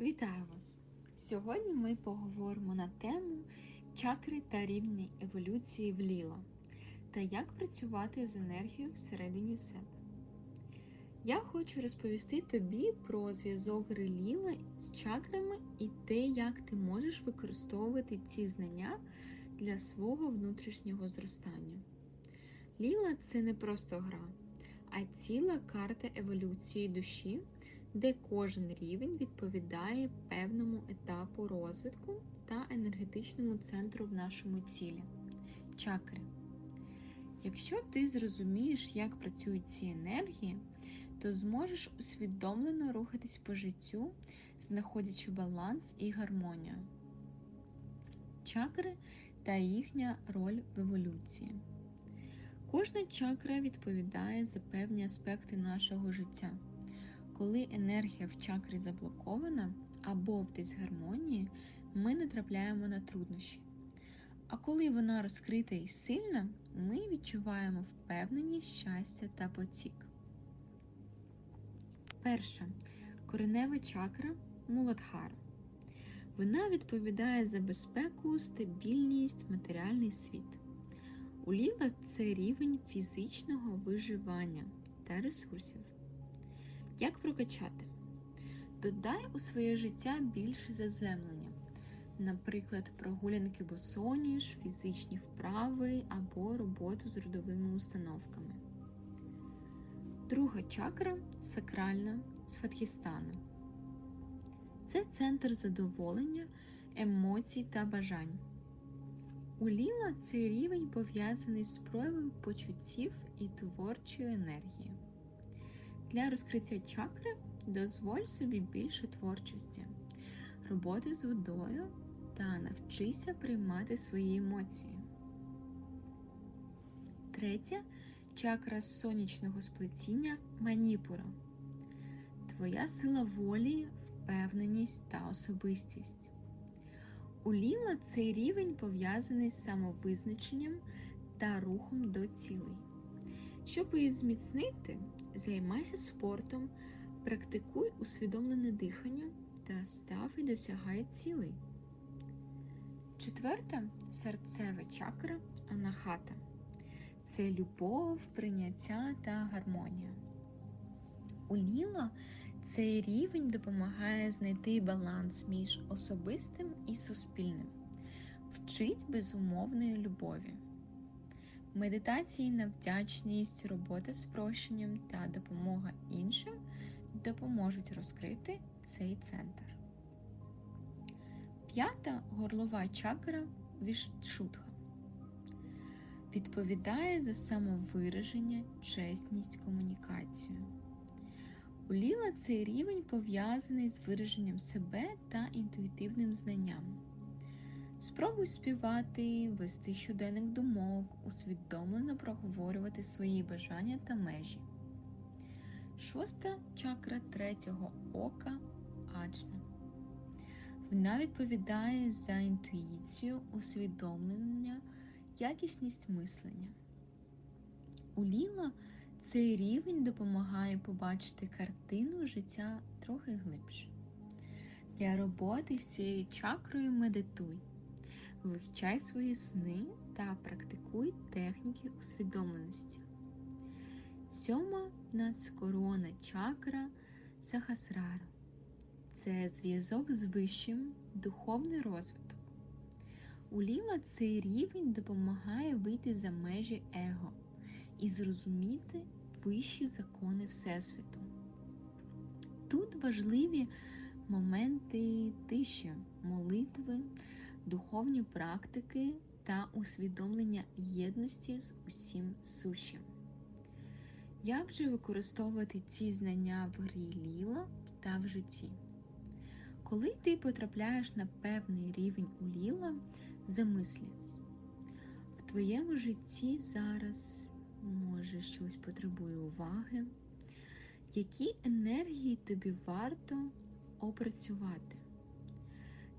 Вітаю вас! Сьогодні ми поговоримо на тему чакри та рівні еволюції в ліла та як працювати з енергією всередині себе. Я хочу розповісти тобі про зв'язок реліла з чакрами і те, як ти можеш використовувати ці знання для свого внутрішнього зростання. Ліла це не просто гра, а ціла карта еволюції душі де кожен рівень відповідає певному етапу розвитку та енергетичному центру в нашому тілі чакри. Якщо ти зрозумієш, як працюють ці енергії, то зможеш усвідомлено рухатись по життю, знаходячи баланс і гармонію. Чакри та їхня роль в еволюції. Кожна чакра відповідає за певні аспекти нашого життя. Коли енергія в чакрі заблокована або в дисгармонії, ми натрапляємо на труднощі. А коли вона розкрита і сильна, ми відчуваємо впевненість, щастя та потік. Перша коренева чакра Муладхара. Вона відповідає за безпеку, стабільність, матеріальний світ. У ліла це рівень фізичного виживання та ресурсів. Як прокачати? Додай у своє життя більше заземлення, наприклад, прогулянки босоніж, фізичні вправи або роботу з родовими установками. Друга чакра сакральна з Фатхістана. Це центр задоволення, емоцій та бажань. У Ліла цей рівень пов'язаний з проявом почуттів і творчої енергії. Для розкриття чакри дозволь собі більше творчості, роботи з водою та навчися приймати свої емоції. Третя чакра сонячного сплетіння маніпура. Твоя сила волі, впевненість та особистість. У Ліла цей рівень пов'язаний з самовизначенням та рухом до цілей. Щоб її зміцнити, займайся спортом, практикуй усвідомлене дихання та став і досягай цілей. Четверта серцева чакра анахата. Це любов, прийняття та гармонія. У Ліла цей рівень допомагає знайти баланс між особистим і суспільним, вчить безумовної любові. Медитації на вдячність, робота з прощенням та допомога іншим допоможуть розкрити цей центр. П'ята горлова чакра Вішшутха відповідає за самовираження, чесність, комунікацію. У Ліла цей рівень пов'язаний з вираженням себе та інтуїтивним знанням. Спробуй співати, вести щоденник думок, усвідомлено проговорювати свої бажання та межі. Шоста чакра третього ока аджна. Вона відповідає за інтуїцію, усвідомлення, якісність мислення. У Ліла цей рівень допомагає побачити картину життя трохи глибше. Для роботи з цією чакрою медитуй. Вивчай свої сни та практикуй техніки усвідомленості. Сьома нацкорона чакра Сахасрара це зв'язок з вищим духовний розвиток. У Ліла цей рівень допомагає вийти за межі его і зрозуміти вищі закони Всесвіту. Тут важливі моменти тиші, молитви, духовні практики та усвідомлення єдності з усім сущим. Як же використовувати ці знання в грі ліла та в житті? Коли ти потрапляєш на певний рівень у ліла, замислись, в твоєму житті зараз може щось потребує уваги, які енергії тобі варто опрацювати,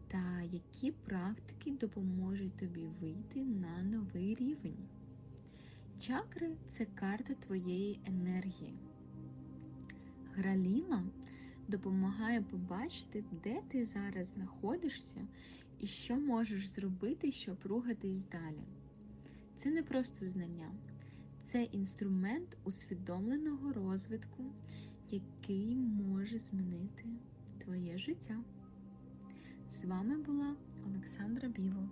та які практики допоможуть тобі вийти на новий рівень. Чакри це карта твоєї енергії. Граліла допомагає побачити, де ти зараз знаходишся і що можеш зробити, щоб рухатись далі. Це не просто знання, це інструмент усвідомленого розвитку, який може змінити твоє життя. З вами була Олександра Біво.